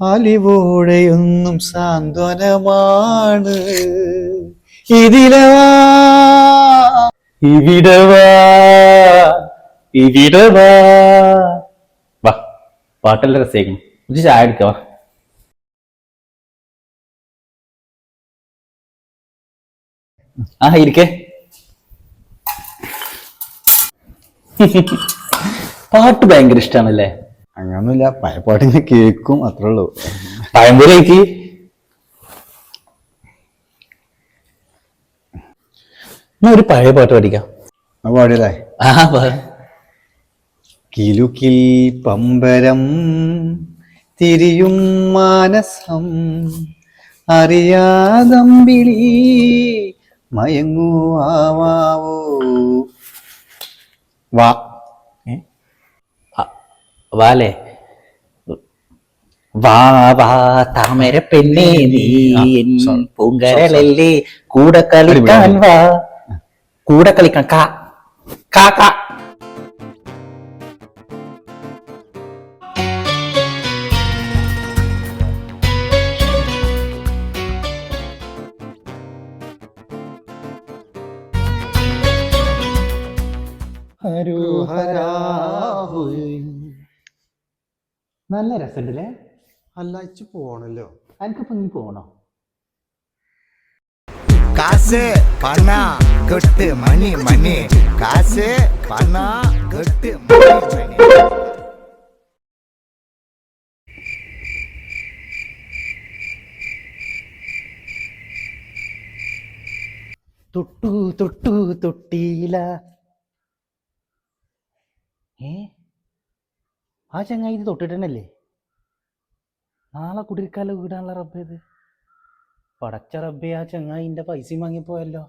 അലിവോടെയൊന്നും സാന്ത്വനമാണ്. ഇതിലവാ ഇവിടവാ ഇവിടവാ വാ. പാട്ടെല്ലാം രസേക്കും ഇത് ചായ എടുക്കവാ ആ ഇരിക്കേ. പാട്ട് ഭയങ്കര ഇഷ്ടാണല്ലേ? അങ്ങനൊന്നുമില്ല. പയപ്പാട്ട് ഞാൻ കേൾക്കും അത്രേ ഉള്ളൂ. എന്നാ ഒരു പഴയ പാട്ട് പഠിക്കാം. അത് പാടിയല്ലേ ആ. കിലുക്കിൽ പമ്പരം തിരിയും മാനസം അറിയാതമ്പിളി മയങ്ങുവാവോ വാ. വാലേ? വാ വാ താമര പെണ്ണേ നീ പൂങ്കരലല്ലേ? കൂടെ കളിക്കാൻ വാ. കൂടെ കളിക്കാൻ. കാ. കാ കാ. നല്ല രസമുണ്ടല്ലേ അല്ല പോണല്ലോ. എനിക്കിപ്പോ നീ പോണോ? കാശ് പണ കെട്ട് മണി മണി. കാശ് പണ കെട്ട് മണി മണി. തൊട്ടു തൊട്ടു തൊട്ടിയില. ഏ? ആ ചങ്ങായി ഇത് തൊട്ടിട്ടന്നല്ലേ നാളെ കുടിരിക്കാല വീടാണല്ലോ റബ്ബേ ഇത്. പടച്ച റബ്ബേ ആ ചങ്ങായിന്റെ പൈസയും വാങ്ങിപ്പോയല്ലോ.